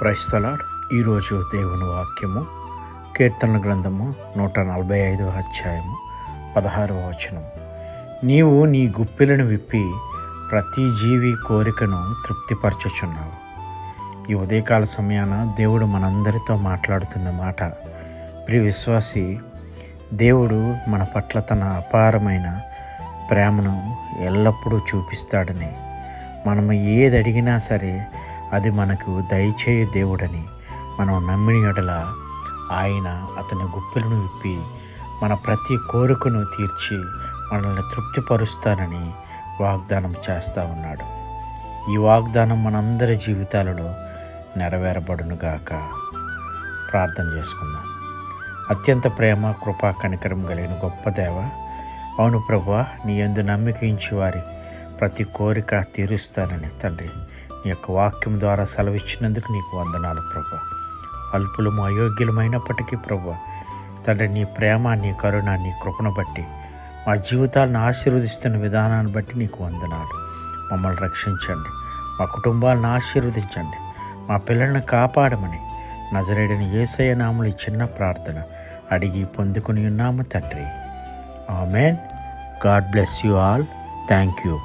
క్రైస్తలాడ్. ఈరోజు దేవుని వాక్యము కీర్తన గ్రంథము నూట నలభై ఐదవ అధ్యాయము పదహారవ వచనం నీవు నీ గుప్పిలను విప్పి ప్రతి జీవి కోరికను తృప్తిపరచుచున్నావు. ఈ ఉదయకాల సమయాన దేవుడు మనందరితో మాట్లాడుతున్న మాట ప్రియ విశ్వాసి దేవుడు మన పట్ల తన అపారమైన ప్రేమను ఎల్లప్పుడూ చూపిస్తాడని. మనం ఏది అడిగినా సరే అది మనకు దయచేయ దేవుడని మనం నమ్మిన ఎడల ఆయన అతని గుప్పెలను విప్పి మన ప్రతి కోరికను తీర్చి మనల్ని తృప్తిపరుస్తానని వాగ్దానం చేస్తూ ఉన్నాడు. ఈ వాగ్దానం మనందరి జీవితాలలో నెరవేరబడునుగాక. ప్రార్థన చేసుకుందాం. అత్యంత ప్రేమ కృపా కనికరం కలిగిన గొప్ప దేవ అవును ప్రభా నీ ఎందు నమ్మికించి వారి ప్రతి కోరిక తీరుస్తానని తండ్రి నీ యొక్క వాక్యం ద్వారా సెలవిచ్చినందుకు నీకు వందనాలు ప్రభా. అల్పులు అయోగ్యులమైనప్పటికీ ప్రభా తండ్రి నీ ప్రేమ నీ కరుణ నీ కృపను బట్టి మా జీవితాలను ఆశీర్వదిస్తున్న విధానాన్ని బట్టి నీకు వందనాలు. మమ్మల్ని రక్షించండి. మా కుటుంబాలను ఆశీర్వదించండి. మా పిల్లల్ని కాపాడమని నజరేడని ఏసయ్య నాములు చిన్న ప్రార్థన అడిగి పొందుకుని ఉన్నాము తండ్రి. Amen. God bless you all. Thank you